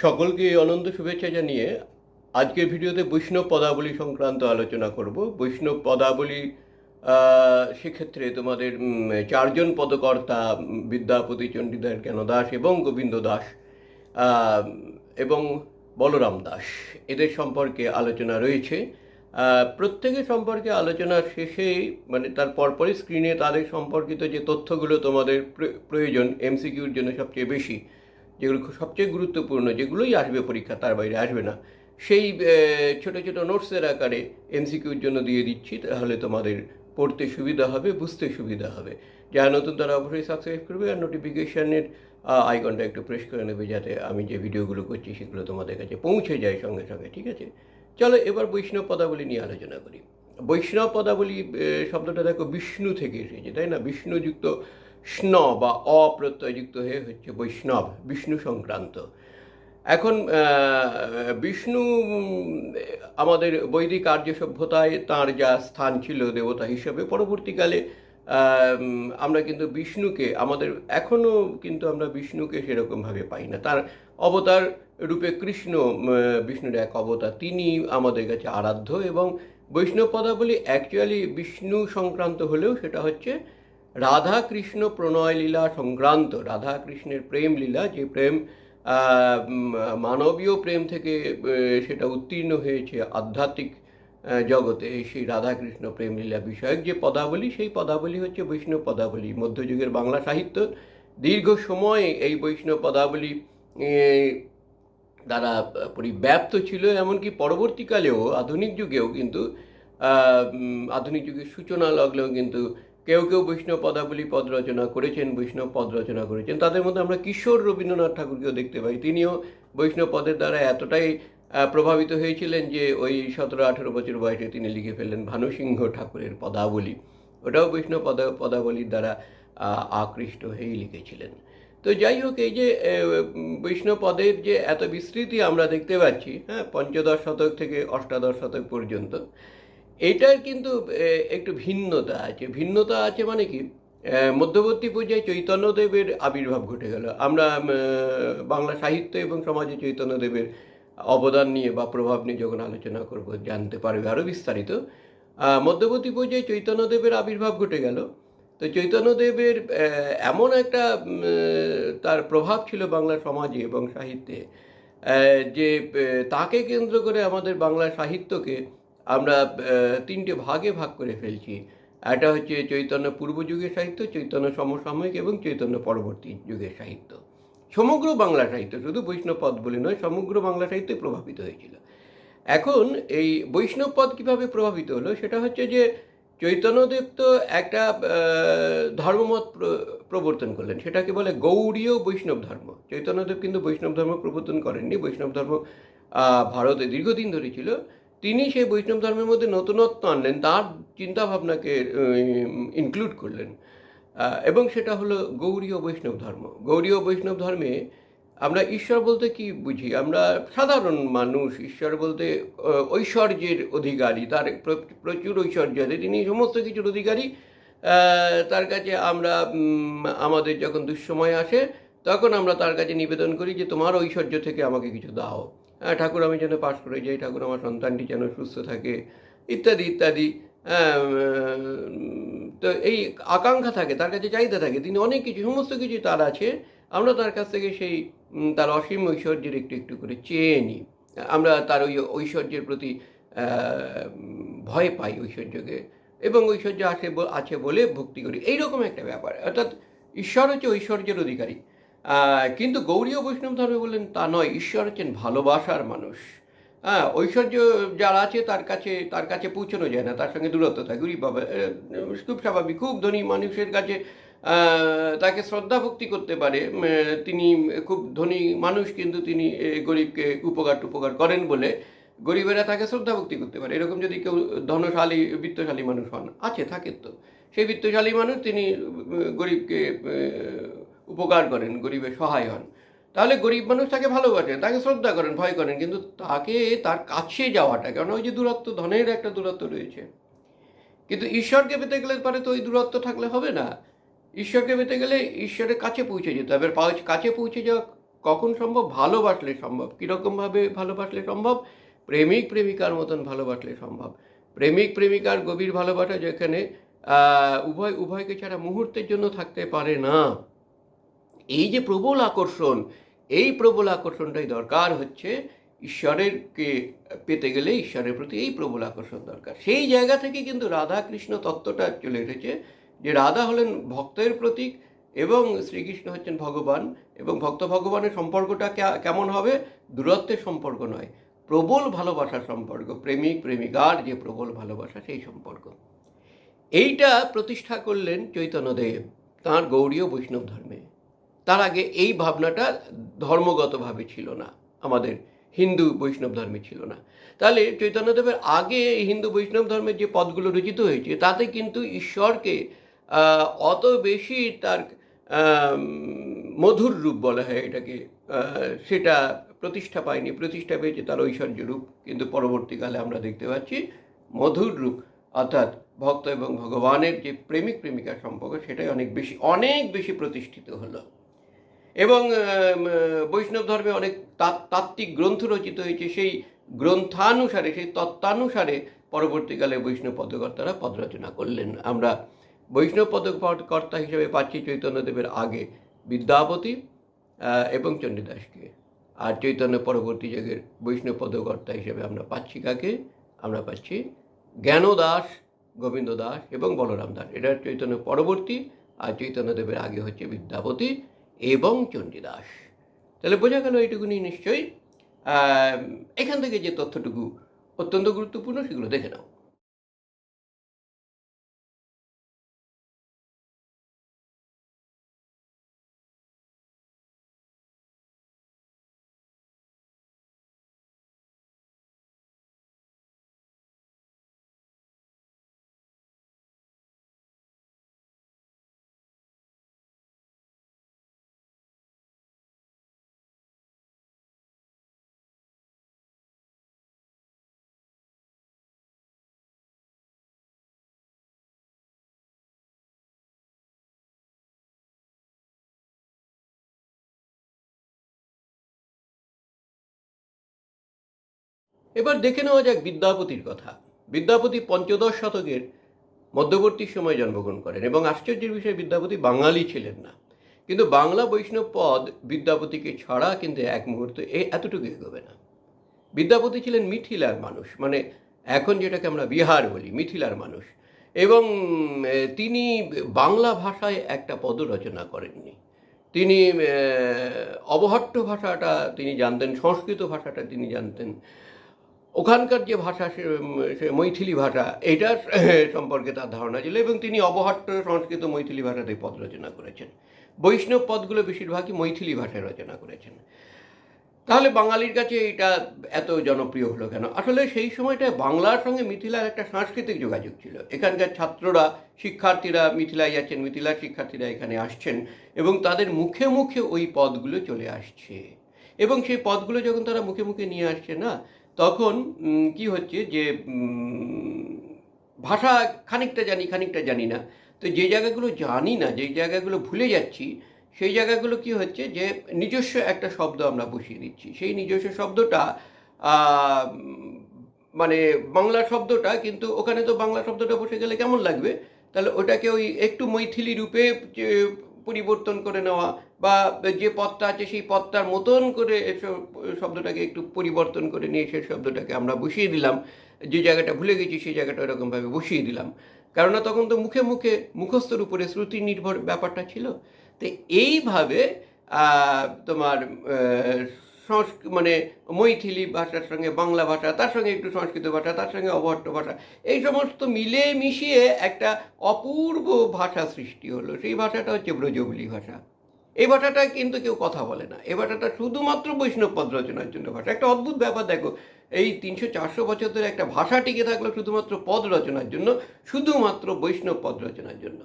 সকলকে অনন্ত শুভেচ্ছা জানিয়ে আজকের ভিডিওতে বৈষ্ণব পদাবলী সংক্রান্ত আলোচনা করব। বৈষ্ণব পদাবলী সেক্ষেত্রে তোমাদের চারজন পদকর্তা, বিদ্যাপতি, চণ্ডীদাস জ্ঞান দাস এবং গোবিন্দ দাস এবং বলরাম দাস। এদের সম্পর্কে আলোচনা রয়েছে। প্রত্যেকের সম্পর্কে আলোচনার শেষে মানে তার পরপরই স্ক্রিনে তাদের সম্পর্কিত যে তথ্যগুলো তোমাদের প্রয়োজন এমসিকিউর জন্য সবচেয়ে বেশি যেগুলো সবচেয়ে গুরুত্বপূর্ণ, যেগুলোই আসবে পরীক্ষা, তার বাইরে আসবে না। সেই ছোট ছোট নোটসের আকারে এমসিকিউর জন্য দিয়ে দিচ্ছি, তাহলে তোমাদের পড়তে সুবিধা হবে, বুঝতে সুবিধা হবে। যারা নতুন, তারা অবশ্যই সাবস্ক্রাইব করবে আর নোটিফিকেশানের আইকনটা একটু প্রেস করে নেবে, যাতে আমি যে ভিডিওগুলো করছি, সেগুলো তোমাদের কাছে পৌঁছে যায় সঙ্গে সঙ্গে, ঠিক আছে? চলো এবার বৈষ্ণব পদাবলী নিয়ে আলোচনা করি। বৈষ্ণব পদাবলী শব্দটা দেখো বিষ্ণু থেকে এসেছে, তাই না? বিষ্ণুযুক্ত স্ন বা অপ্রত্যয়যুক্ত হয়ে হচ্ছে বৈষ্ণব, বিষ্ণু সংক্রান্ত। এখন বিষ্ণু আমাদের বৈদিক আর্য সভ্যতায় তাঁর যা স্থান ছিল দেবতা হিসেবে, পরবর্তীকালে আমরা কিন্তু বিষ্ণুকে, আমাদের এখনও কিন্তু আমরা বিষ্ণুকে সেরকমভাবে পাই না। তার অবতার রূপে কৃষ্ণ বিষ্ণুর এক অবতার, তিনি আমাদের কাছে আরাধ্য এবং বৈষ্ণব পদাবলী অ্যাকচুয়ালি বিষ্ণু সংক্রান্ত হলেও সেটা হচ্ছে রাধা কৃষ্ণ প্রণয় লীলা সংক্রান্ত রাধা কৃষ্ণের প্রেম লীলা, যে প্রেম মানবীয় প্রেম থেকে সেটা উত্তীর্ণ হয়েছে আধ্যাত্মিক জগতে সেই রাধাকৃষ্ণ প্রেম লীলা বিষয়ক যে পদাবলী, সেই পদাবলী হচ্ছে বৈষ্ণব পদাবলী। মধ্যযুগের বাংলা সাহিত্য দীর্ঘ সময় এই বৈষ্ণব পদাবলী দ্বারা পরিব্যাপ্ত ছিল, এমনকি পরবর্তীকালেও, আধুনিক যুগেও কিন্তু আধুনিক যুগের সূচনা লাগলেও কিন্তু কেউ কেউ বৈষ্ণব পদাবলী পদ রচনা করেছেন, বৈষ্ণব পদ রচনা করেছেন। তাদের মধ্যে আমরা কিশোর রবীন্দ্রনাথ ঠাকুরকেও দেখতে পাই। তিনিও বৈষ্ণব পদের দ্বারা এতটাই প্রভাবিত হয়েছিলেন যে ওই সতেরো আঠেরো বছর বয়সে তিনি লিখে ফেললেন ভানুসিংহ ঠাকুরের পদাবলী। ওটাও বৈষ্ণব পদা, পদাবলীর দ্বারা আকৃষ্ট হয়েই লিখেছিলেন। তো যাই হোক, এই যে বৈষ্ণব পদের যে এত বিস্তৃতি আমরা দেখতে পাচ্ছি হ্যাঁ পঞ্চদশ শতক থেকে অষ্টাদশ শতক পর্যন্ত এটার কিন্তু একটু ভিন্নতা আছে। ভিন্নতা আছে মানে কি? মধ্যবর্তী পর্যায়ে চৈতন্যদেবের আবির্ভাব ঘটে গেল। আমরা বাংলা সাহিত্য এবং সমাজে চৈতন্যদেবের অবদান নিয়ে বা প্রভাব নিয়ে যখন আলোচনা করব, জানতে পারবে আরও বিস্তারিত। মধ্যবর্তী পর্যায়ে চৈতন্যদেবের আবির্ভাব ঘটে গেল। তো চৈতন্যদেবের এমন একটা তার প্রভাব ছিল বাংলা সমাজে এবং সাহিত্যে। যে তাকে কেন্দ্র করে আমাদের বাংলা সাহিত্যকে আমরা তিনটে ভাগে ভাগ করে ফেলছি। একটা হচ্ছে চৈতন্য পূর্ব যুগের সাহিত্য, চৈতন্য সমসাময়িক এবং চৈতন্য পরবর্তী যুগের সাহিত্য। সমগ্র বাংলা সাহিত্য, শুধু বৈষ্ণব পদ বলে নয়, সমগ্র বাংলা সাহিত্য প্রভাবিত হয়েছিল। এখন এই বৈষ্ণব পদ কীভাবে প্রভাবিত হলো, সেটা হচ্ছে যে চৈতন্যদেব তো একটা ধর্মমত প্র- প্রবর্তন করলেন। সেটাকে বলে গৌড়ীয় বৈষ্ণব ধর্ম। চৈতন্যদেব কিন্তু বৈষ্ণব ধর্ম প্রবর্তন করেননি। বৈষ্ণব ধর্ম ভারতে দীর্ঘদিন ধরে ছিল। তিনি সেই বৈষ্ণব ধর্মের মধ্যে নতুনত্ব আনলেন, তার চিন্তাভাবনাকে ইনক্লুড করলেন। এবং সেটা হলো গৌড়ীয় বৈষ্ণব ধর্ম। গৌড়ীয় বৈষ্ণব ধর্মে আমরা ঈশ্বর বলতে কি বুঝি? আমরা সাধারণ মানুষ, ঈশ্বর বলতে ঐশ্বর্যের অধিকারী, তার প্র- প্রচুর ঐশ্বর্য আছে। তিনি সমস্ত কিছুর অধিকারী। তার কাছে আমরা আমাদের যখন দুঃসময় আসে, তখন আমরা তার কাছে নিবেদন করি যে, তোমার ঐশ্বর্য থেকে আমাকে কিছু দাও। ঠাকুর আমি যেন পাশ করে যাই ঠাকুর আমার সন্তানটি যেন সুস্থ থাকে ইত্যাদি ইত্যাদি। হ্যাঁ, তো এই আকাঙ্ক্ষা থাকে তার কাছে চাহিদা থাকে তিনি অনেক কিছু সমস্ত কিছু তার আছে। আমরা তার কাছ থেকে সেই তার অসীম ঐশ্বর্যের একটু একটু করে চেয়ে নিই আমরা তার ওই ঐশ্বর্যের প্রতি ভয় পাই ঐশ্বর্যকে এবং ঐশ্বর্য আছে আছে বলে ভক্তি করি। এইরকম একটা ব্যাপার। অর্থাৎ ঈশ্বর হচ্ছে ঐশ্বর্যের অধিকারী। কিন্তু গৌরীয় বৈষ্ণব ধর্মে বললেন, তা নয়, ঈশ্বর হচ্ছেন ভালোবাসার মানুষ। হ্যাঁ ঐশ্বর্য যার আছে, তার কাছে তার কাছে পৌঁছানো যায় না, তার সঙ্গে দূরত্ব থাকে। গরিব বাবা খুব স্বাভাবিক, খুব ধনী মানুষের কাছে তাকে শ্রদ্ধা ভক্তি করতে পারে। তিনি খুব ধনী মানুষ, কিন্তু তিনি গরিবকে উপকার টুপকার করেন বলে গরিবেরা তাকে শ্রদ্ধা ভক্তি করতে পারে। এরকম যদি কেউ ধনশালী, বিত্তশালী মানুষ হন, আছে থাকে তো। সেই বিত্তশালী মানুষ, তিনি গরিবকে উপকার করেন গরিবের সহায় হন। তাহলে গরিব মানুষ তাকে ভালোবাসেন তাকে শ্রদ্ধা করেন, ভয় করেন, কিন্তু তাকে তার কাছে যাওয়াটা কারণ ওই যে দূরত্ব, ধনের একটা দূরত্ব রয়েছে। কিন্তু ঈশ্বরকে পেতে গেলে পরে তো ওই দূরত্ব থাকলে হবে না। ঈশ্বরকে পেতে গেলে ঈশ্বরের কাছে পৌঁছে যেতে হবে। কাছে পৌঁছে যাওয়া কখন সম্ভব? ভালোবাসলে সম্ভব। কীরকমভাবে ভালোবাসলে সম্ভব? প্রেমিক প্রেমিকার মতন ভালোবাসলে সম্ভব। প্রেমিক প্রেমিকার গভীর ভালোবাসা যেখানে উভয়, উভয়কে ছাড়া মুহূর্তের জন্য থাকতে পারে না। এই যে প্রবল আকর্ষণ, এই প্রবল আকর্ষণটাই দরকার হচ্ছে ঈশ্বরেরকে পেতে গেলে ঈশ্বরের প্রতি এই প্রবল আকর্ষণ দরকার। সেই জায়গা থেকে কিন্তু রাধা কৃষ্ণ তত্ত্বটা চলে এসেছে যে রাধা হলেন ভক্তের প্রতীক এবং শ্রীকৃষ্ণ হচ্ছেন ভগবান এবং ভক্ত ভগবানের সম্পর্কটা কেমন হবে? দূরত্বের সম্পর্ক নয়, প্রবল ভালোবাসার সম্পর্ক, প্রেমিক, প্রেমিকার যে প্রবল ভালোবাসা সেই সম্পর্ক। এইটা প্রতিষ্ঠা করলেন চৈতন্যদেব, তাঁর গৌরীয় বৈষ্ণব ধর্মে। তার আগে এই ভাবনাটা ধর্মগতভাবে ছিল না, আমাদের হিন্দু বৈষ্ণব ধর্মে ছিল না। তাহলে চৈতন্যদেবের আগে হিন্দু বৈষ্ণব ধর্মের যে পদগুলো রচিত হয়েছে, তাতে কিন্তু ঈশ্বরকে অত বেশি তার মধুর রূপ বলা হয় এটাকে সেটা প্রতিষ্ঠা পায়নি, প্রতিষ্ঠা পেয়েছে তার ঐশ্বর্য রূপ, কিন্তু পরবর্তীকালে আমরা দেখতে পাচ্ছি মধুর রূপ, অর্থাৎ ভক্ত এবং ভগবানের যে প্রেমিক প্রেমিকার সম্পর্ক, সেটাই অনেক বেশি অনেক বেশি প্রতিষ্ঠিত হলো। এবং বৈষ্ণব ধর্মে অনেক তাত্ত্বিক গ্রন্থ রচিত হয়েছে, সেই গ্রন্থানুসারে, সেই তত্ত্বানুসারে পরবর্তীকালে বৈষ্ণব পদকর্তারা পদ রচনা করলেন। আমরা বৈষ্ণব পদকর্তা হিসেবে পাচ্ছি চৈতন্যদেবের আগে বিদ্যাপতি এবং চণ্ডীদাসকে। আর চৈতন্য পরবর্তী যুগের বৈষ্ণব পদকর্তা হিসেবে আমরা পাচ্ছি কাকে? আমরা পাচ্ছি জ্ঞানদাস গোবিন্দ দাস এবং বলরাম দাস। এটা চৈতন্য পরবর্তী, আর চৈতন্যদেবের আগে হচ্ছে বিদ্যাপতি এবং চণ্ডীদাস। তাহলে বোঝা গেল এইটুকুনি নিশ্চয়ই। এখান থেকে যে তথ্যটুকু অত্যন্ত গুরুত্বপূর্ণ, সেগুলো দেখে নাও। এবার দেখে নেওয়া যাক বিদ্যাপতির কথা। বিদ্যাপতি পঞ্চদশ শতকের মধ্যবর্তী সময়ে জন্মগ্রহণ করেন এবং আশ্চর্যের বিষয়ে, বিদ্যাপতি বাঙালি ছিলেন না। কিন্তু বাংলা বৈষ্ণব পদ বিদ্যাপতিকে ছাড়া কিন্তু এক মুহূর্তে এ এতটুকু এগোবে না। বিদ্যাপতি ছিলেন মিথিলার মানুষ মানে এখন যেটাকে আমরা বিহার বলি, মিথিলার মানুষ। এবং তিনি বাংলা ভাষায় একটা পদ রচনা করেননি। তিনি অবহট্ট ভাষাটা তিনি জানতেন, সংস্কৃত ভাষাটা তিনি জানতেন। ওখানকার যে ভাষা সে মৈথিলি ভাষা, এটার সম্পর্কে তার ধারণা ছিল এবং তিনি অবহট্ট সংস্কৃত মৈথিলি ভাষাতে পদ রচনা করেছেন। বৈষ্ণব পদগুলো বেশিরভাগই মৈথিলি ভাষায় রচনা করেছেন। তাহলে বাঙালির কাছে এটা এত জনপ্রিয় হলো কেন? আসলে সেই সময়টায় বাংলার সঙ্গে মিথিলার একটা সাংস্কৃতিক যোগাযোগ ছিল। এখানকার ছাত্ররা, শিক্ষার্থীরা মিথিলায় যাচ্ছেন, মিথিলার শিক্ষার্থীরা এখানে আসছেন এবং তাদের মুখে মুখে ওই পদগুলো চলে আসছে। এবং সেই পদগুলো যখন তারা মুখে মুখে নিয়ে আসছে না তখন কি হচ্ছে যে ভাষা খানিকটা জানি খানিকটা জানি না। তো যে জায়গাগুলো জানি না, যে জায়গাগুলো ভুলে যাচ্ছি, সেই জায়গাগুলো কি হচ্ছে যে, নিজস্ব একটা শব্দ আমরা বসিয়ে দিচ্ছি। সেই নিজস্ব শব্দটা মানে বাংলা শব্দটা, কিন্তু ওখানে তো বাংলা শব্দটা বসে গেলে কেমন লাগবে? তাহলে ওটাকে ওই একটু মৈথিলি রূপে পরিবর্তন করে নেওয়া বা যে পথটা আছে সেই পথটার মতন করে শব্দটাকে একটু পরিবর্তন করে নিয়ে সেই শব্দটাকে আমরা বসিয়ে দিলাম। যে জায়গাটা ভুলে গেছি সেই জায়গাটা ওরকমভাবে বসিয়ে দিলাম। কেননা তখন তো মুখে মুখে মুখস্থর উপরে শ্রুতি নির্ভর ব্যাপারটা ছিল। তো এইভাবে তোমার সংস্ক মানে মৈথিলি ভাষার সঙ্গে বাংলা ভাষা, তার সঙ্গে একটু সংস্কৃত ভাষা, তার সঙ্গে অবহট্ট ভাষা, এই সমস্ত মিলে মিশিয়ে একটা অপূর্ব ভাষা সৃষ্টি হলো। সেই ভাষাটা হচ্ছে ব্রজবলি ভাষা। এই ভাষাটা কিন্তু কেউ কথা বলে না। এই ভাষাটা শুধুমাত্র বৈষ্ণব পদ রচনার জন্য ভাষা। একটা অদ্ভুত ব্যাপার, দেখো, এই তিনশো চারশো বছর ধরে একটা ভাষা টিকে থাকল শুধুমাত্র পদ রচনার জন্য, শুধুমাত্র বৈষ্ণব পদ রচনার জন্য।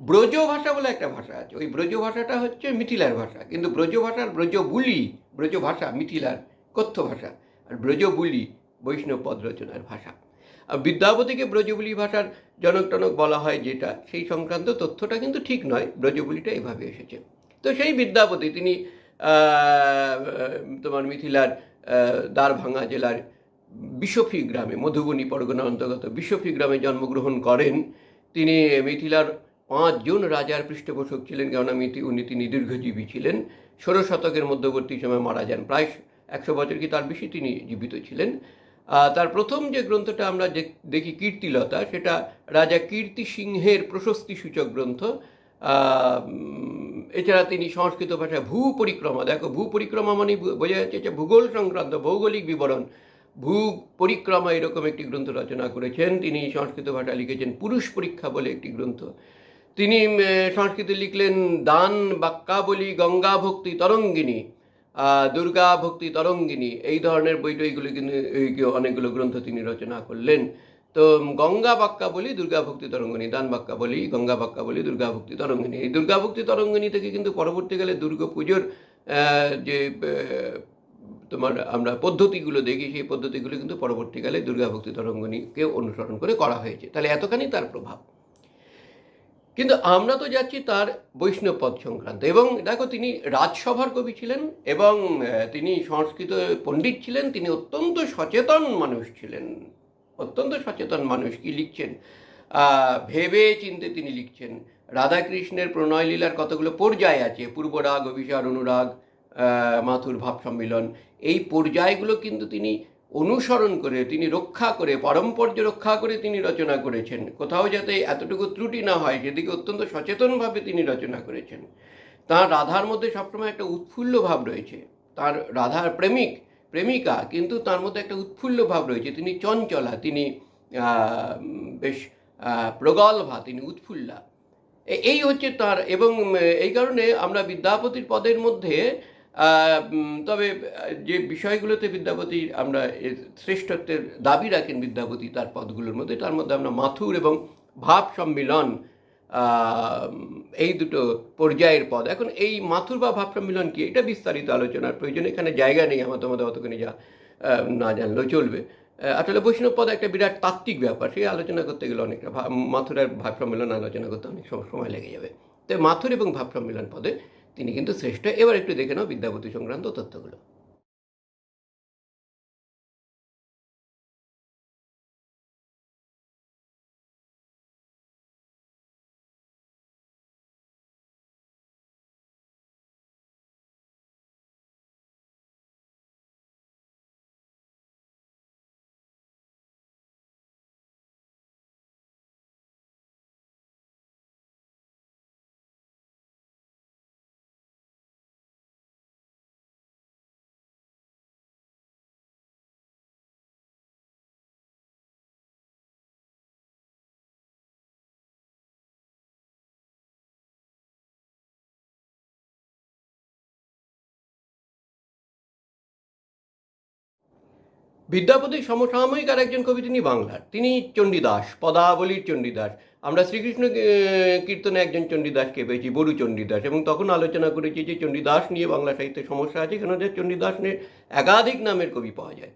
ব্রজ ভাষা বলে একটা ভাষা আছে। ওই ব্রজ ভাষাটা হচ্ছে মিথিলার ভাষা। কিন্তু ব্রজ ভাষার ব্রজ বুলি ব্রজ ভাষা মিথিলার কথ্য ভাষা আর ব্রজ বুলি বৈষ্ণব পদ রচনার ভাষা। আর বিদ্যাপতিকে ব্রজবুলি ভাষার জনক টনক বলা হয় যেটা, সেই সংক্রান্ত তথ্যটা কিন্তু ঠিক নয়। ব্রজবুলিটা এভাবে এসেছে। তো সেই বিদ্যাপতি তিনি তোমার মিথিলার দ্বারভাঙা জেলার বিশফি গ্রামে, মধুবনী পরগনার অন্তর্গত বিশফি গ্রামে জন্মগ্রহণ করেন। তিনি মিথিলার পাঁচজন রাজার পৃষ্ঠপোষক ছিলেন, কেননা মিথি উনি তিনি দীর্ঘজীবী ছিলেন। ষোড়শ শতকের মধ্যবর্তী সময় মারা যান, প্রায় একশো বছর কি তার বেশি তিনি জীবিত ছিলেন। তার প্রথম যে গ্রন্থটা আমরা দেখি কীর্তিলতা, সেটা রাজা কীর্তি সিংহের প্রশস্তি সূচক গ্রন্থ এছাড়া তিনি সংস্কৃত ভাষায় ভূ পরিক্রমা দেখো ভূ পরিক্রমা মানে বোঝা যাচ্ছে যে ভূগোল সংক্রান্ত ভৌগোলিক বিবরণ। ভূ পরিক্রমা এরকম একটি গ্রন্থ রচনা করেছেন, তিনি সংস্কৃত ভাষায় লিখেছেন পুরুষ পরীক্ষা বলে একটি গ্রন্থ। তিনি সংস্কৃতে লিখলেন, দান বাক্যাবলী গঙ্গা ভক্তি তরঙ্গিনী দুর্গা ভক্তি তরঙ্গিনী। এই ধরনের বইটইগুলো কিন্তু অনেকগুলো গ্রন্থ তিনি রচনা করলেন। তো, গঙ্গা বাক্যা বলি দুর্গা ভক্তি তরঙ্গিনী, দান বাক্যা বলি গঙ্গা বাক্যা বলি দুর্গা ভক্তি তরঙ্গিনী। এই দুর্গা ভক্তি তরঙ্গিনী থেকে কিন্তু পরবর্তীকালে দুর্গা পুজোর যে তোমার আমরা পদ্ধতিগুলো দেখি, সেই পদ্ধতিগুলো কিন্তু পরবর্তীকালে দুর্গা ভক্তি তরঙ্গিনীকে অনুসরণ করে করা হয়েছে। তাহলে এতখানি তার প্রভাব। কিন্তু আমরা তো যাচ্ছি তার বৈষ্ণব পদ সংক্রান্ত। এবং দেখো, তিনি রাজসভার কবি ছিলেন এবং তিনি সংস্কৃত পণ্ডিত ছিলেন, তিনি অত্যন্ত সচেতন মানুষ ছিলেন। অত্যন্ত সচেতন মানুষ, কি লিখছেন? ভেবে চিনতে তিনি লিখছেন, রাধাকৃষ্ণের প্রণয় লীলার কতগুলো পর্যায় আছে? পূর্বরাগ, অভিসার, অনুরাগ মাথুর ভাব সম্মিলন, এই পর্যায়গুলো কিন্তু তিনি অনুসরণ করে, তিনি রক্ষা করে, পারম্পর্য রক্ষা করে তিনি রচনা করেছেন। কোথাও যাতে এতটুকু ত্রুটি না হয়, সেদিকে অত্যন্ত সচেতনভাবে তিনি রচনা করেছেন। তার রাধার মধ্যে সবসময় একটা উৎফুল্ল ভাব রয়েছে। তার রাধার প্রেমিক, প্রেমিকা, কিন্তু তার মধ্যে একটা উৎফুল্ল ভাব রয়েছে। তিনি চঞ্চলা, তিনি বেশ প্রগল্ভা, তিনি উৎফুল্লা। এই হচ্ছে তার এবং এই কারণে আমরা বিদ্যাপতির পদের মধ্যে তবে যে বিষয়গুলোতে বিদ্যাপতি আমরা শ্রেষ্ঠত্বের দাবি রাখেন বিদ্যাপতি তার পদগুলোর মধ্যে, তার মধ্যে আমরা মাথুর এবং ভাব সম্মিলন এই দুটো পর্যায়ের পদ। এখন এই মাথুর বা ভাব সম্মিলন কি, এটা বিস্তারিত আলোচনার প্রয়োজন। এখানে জায়গা নেই, আমার তোমাদের অতখানি যা না জানলেও চলবে। আসলে বৈষ্ণব পদ একটা বিরাট তাত্ত্বিক ব্যাপার, সেই আলোচনা করতে গেলে অনেকটা ভা- মাথুর আর ভাব সম্মেলন আলোচনা করতে অনেক সম- সময় লেগে যাবে। তো মাথুর এবং ভাব সম্মেলন পদে তিনি কিন্তু শ্রেষ্ঠ। এবার একটু দেখে নাও বিদ্যাপতি সংক্রান্ত তথ্যগুলো। বিদ্যাপতির সমসাময়িক আর একজন কবি তিনি বাংলার। তিনি চণ্ডীদাস, পদাবলীর চণ্ডীদাস। আমরা শ্রীকৃষ্ণ কীর্তনে একজন চণ্ডীদাসকে পেয়েছি বড়ু চণ্ডীদাস। এবং তখন আলোচনা করেছি যে চণ্ডীদাস নিয়ে বাংলা সাহিত্যে সমস্যা আছে কেন? যে চণ্ডীদাস নিয়ে একাধিক নামের কবি পাওয়া যায়।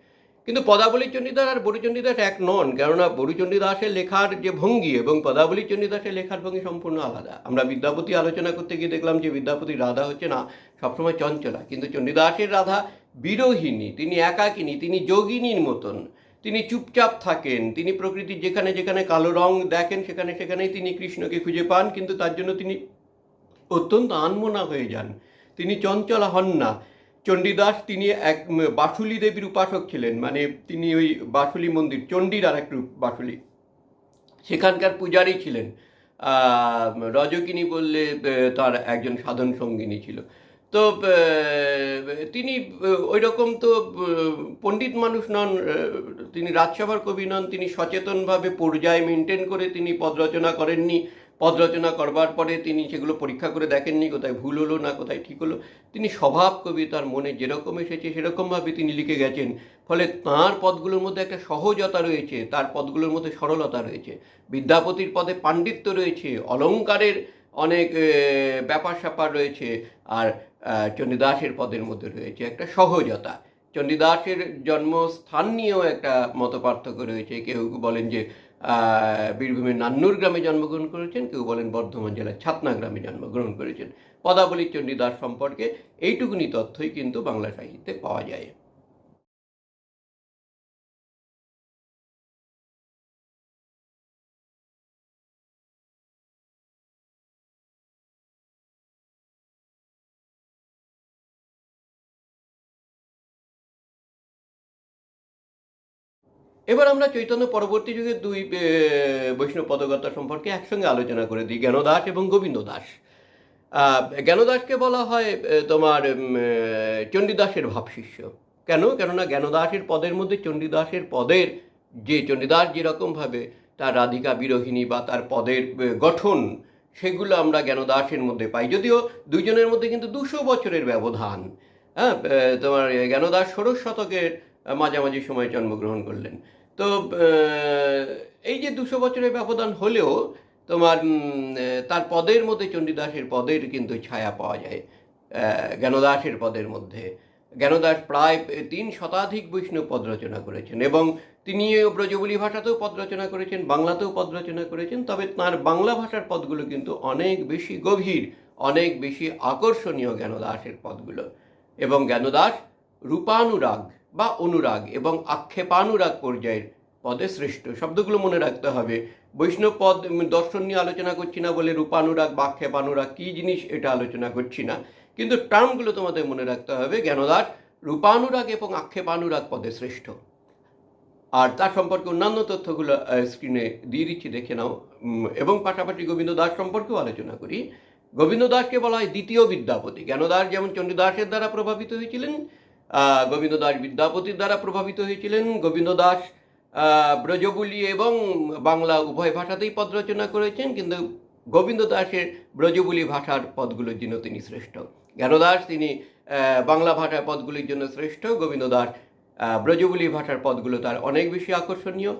কিন্তু পদাবলী চণ্ডীদাস আর বড়ু চণ্ডীদাস এক নন, কেননা বড়ু চণ্ডীদাসের লেখার যে ভঙ্গি এবং পদাবলী চণ্ডীদাসের লেখার ভঙ্গি সম্পূর্ণ আলাদা। আমরা বিদ্যাপতি আলোচনা করতে গিয়ে দেখলাম যে বিদ্যাপতির রাধা হচ্ছে না, সবসময় চঞ্চলা। কিন্তু চণ্ডীদাসের রাধা বিরোহিনী তিনি একাকিনী, তিনি যোগিনীর মতন। তিনি চুপচাপ থাকেন, তিনি প্রকৃতির যেখানে যেখানে কালো রং দেখেন, সেখানে সেখানেই তিনি কৃষ্ণকে খুঁজে পান, কিন্তু তার জন্য তিনি অত্যন্ত আনমনা হয়ে যান। তিনি চঞ্চলা হন না। চণ্ডীদাস তিনি এক বাসুলি দেবীর উপাসক ছিলেন মানে তিনি ওই বাসুলি মন্দির, চণ্ডীর আর এক রূপ বাসুলি। সেখানকার পূজারী ছিলেন। রজকিনী বললে তার একজন সাধন সঙ্গিনী ছিল। তো তিনি ওই রকম তো পণ্ডিত মানুষ নন তিনি রাজসভার কবি নন, তিনি সচেতনভাবে পর্যায় মেনটেন করে তিনি পদ রচনা করেননি। পদ রচনা করবার পরে তিনি সেগুলো পরীক্ষা করে দেখেননি, কোথায় ভুল হলো না কোথায় ঠিক হলো। তিনি স্বভাব কবি, তার মনে যেরকম এসেছে সেরকমভাবে তিনি লিখে গেছেন। ফলে তাঁর পদগুলোর মধ্যে একটা সহজতা রয়েছে, তার পদগুলোর মধ্যে সরলতা রয়েছে। বিদ্যাপতির পদে পাণ্ডিত্য রয়েছে, অলংকারের অনেক ব্যাপার স্যাপার রয়েছে আর চণ্ডীদাসের পদের মধ্যে রয়েছে একটা সহজতা। চণ্ডীদাসের জন্মস্থান নিয়েও একটা মত পার্থক্য রয়েছে। কেউ বলেন যে বীরভূমের নান্নুর গ্রামে জন্মগ্রহণ করেছেন, কেউ বলেন বর্ধমান জেলার ছাতনা গ্রামে জন্মগ্রহণ করেছেন। পদাবলী চণ্ডীদাস সম্পর্কে এইটুকুনি তথ্যই কিন্তু বাংলা সাহিত্যে পাওয়া যায়। এবার আমরা চৈতন্য পরবর্তী যুগে দুই বৈষ্ণব পদকর্তা সম্পর্কে একসঙ্গে আলোচনা করে দিই, জ্ঞানদাস এবং গোবিন্দ দাস জ্ঞানদাসকে বলা হয় তোমার চণ্ডীদাসের ভাবশিষ্য। কেন? কেননা জ্ঞানদাসের পদের মধ্যে চণ্ডীদাসের পদের যে, চণ্ডীদাস যেরকমভাবে তার রাধিকা বিরোহিণী বা তার পদের গঠন, সেগুলো আমরা জ্ঞানদাসের মধ্যে পাই। যদিও দুইজনের মধ্যে কিন্তু দুশো বছরের ব্যবধান। হ্যাঁ তোমার জ্ঞানদাস ষোড়শ শতকের মাঝামাঝি সময়ে জন্মগ্রহণ করলেন। তো এই যে দুশো বছরের ব্যবধান হলেও তোমার তার পদের মধ্যে চণ্ডীদাসের পদের কিন্তু ছায়া পাওয়া যায় জ্ঞানদাসের পদের মধ্যে। জ্ঞানদাস প্রায় তিন শতাধিক বৈষ্ণব পদ রচনা করেছেন এবং তিনি ব্রজবুলি ভাষাতেও পদ রচনা করেছেন, বাংলাতেও পদ রচনা করেছেন, তবে তার বাংলা ভাষার পদগুলো কিন্তু অনেক বেশি গভীর, অনেক বেশি আকর্ষণীয় জ্ঞানদাসের পদগুলো। এবং জ্ঞানদাস রূপানুরাগ বা অনুরাগ এবং আক্ষেপানুরাগ পর্যায়ের পদে শ্রেষ্ঠ শব্দগুলো মনে রাখতে হবে। বৈষ্ণব পদ দর্শন নিয়ে আলোচনা করছি না বলে রূপানুরাগ বা আক্ষেপানুরাগ কী জিনিস এটা আলোচনা করছি না। কিন্তু টার্মগুলো তোমাদের মনে রাখতে হবে। জ্ঞানদাস, রূপানুরাগ এবং আক্ষেপানুরাগ পদে শ্রেষ্ঠ আর তার সম্পর্কে অন্যান্য তথ্যগুলো স্ক্রিনে দিয়ে দিচ্ছি, দেখে নাও। এবং পাশাপাশি গোবিন্দ দাস সম্পর্কেও আলোচনা করি। গোবিন্দ দাসকে বলা হয় দ্বিতীয় বিদ্যাপতি। জ্ঞানদাস যেমন চণ্ডীদাসের দ্বারা প্রভাবিত হয়েছিলেন গোবিন্দ দাস বিদ্যাপতির দ্বারা প্রভাবিত হয়েছিলেন। গোবিন্দ দাস ব্রজবুলি এবং বাংলা উভয় ভাষাতেই পদ রচনা করেছেন, কিন্তু গোবিন্দ দাসের ব্রজবুলি ভাষার পদগুলোর জন্য তিনি শ্রেষ্ঠ। জ্ঞানদাস তিনি বাংলা ভাষার পদগুলির জন্য শ্রেষ্ঠ। গোবিন্দ দাস ব্রজবুলি ভাষার পদগুলো তার অনেক বেশি আকর্ষণীয়।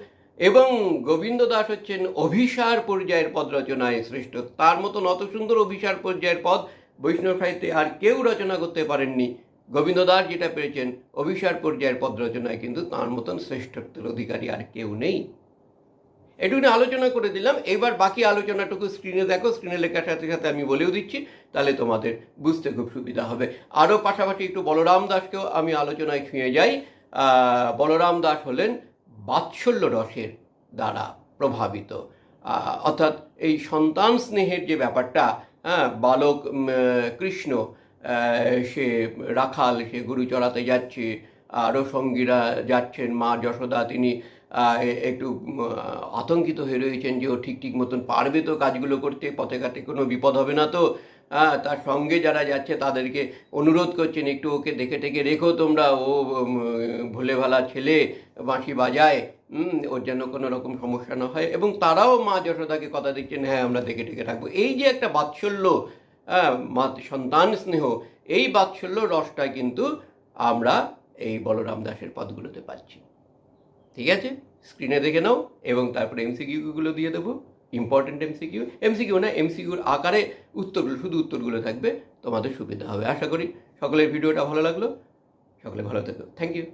এবং গোবিন্দ দাস হচ্ছেন অভিসার পর্যায়ের পদ রচনায় শ্রেষ্ঠ। তার মতন অত সুন্দর অভিসার পর্যায়ের পদ বৈষ্ণব সাহিত্যে আর কেউ রচনা করতে পারেননি। গোবিন্দ দাস যেটা পেয়েছেন, অভিসার পর্যায়ের পদ রচনায় কিন্তু তার মতন শ্রেষ্ঠত্বের অধিকারী আর কেউ নেই। এটুকুনি আলোচনা করে দিলাম। এবার বাকি আলোচনাটুকু স্ক্রিনে দেখো। স্ক্রিনে লেখার সাথে সাথে আমি বলেও দিচ্ছি, তাহলে তোমাদের বুঝতে খুব সুবিধা হবে। আরও পাশাপাশি একটু বলরাম দাসকেও আমি আলোচনায় ছুঁয়ে যাই। বলরাম দাস হলেন বাৎসল্য রসের দ্বারা প্রভাবিত। অর্থাৎ এই সন্তান স্নেহের যে ব্যাপারটা হ্যাঁ বালক কৃষ্ণ সে রাখাল সে গরু চড়াতে যাচ্ছে। আরও সঙ্গীরা যাচ্ছেন। মা যশোদা তিনি একটু আতঙ্কিত হয়ে রয়েছেন যে ও ঠিক ঠিক মতন পারবে তো কাজগুলো করতে পথে ঘাটে কোনো বিপদ হবে না তো। হ্যাঁ তার সঙ্গে যারা যাচ্ছে তাদেরকে অনুরোধ করছেন একটু ওকে দেখে টেকে রেখো তোমরা। ও উম, ভোলে ভালা ছেলে বাঁশি বাজায় ওর যেন কোনো রকম সমস্যা না হয়। এবং তারাও মা যশোদাকে কথা দিচ্ছেন হ্যাঁ আমরা দেখে টেকে রাখব। এই যে একটা বাৎসল্য সন্তান স্নেহ, এই বাৎসল্য রসটা কিন্তু আমরা এই বলরাম দাসের পদগুলোতে পাচ্ছি। ঠিক আছে? স্ক্রিনে দেখে নাও এবং তারপরে এমসিকিউগুলো দিয়ে দেবো। ইম্পর্টেন্ট এমসিকিউ এমসিকিউ না এমসিকিউর আকারে উত্তরগুলো শুধু উত্তরগুলো থাকবে। তোমাদের সুবিধা হবে। আশা করি সকলের ভিডিওটা ভালো লাগল। সকলে ভালো থেকো। Thank you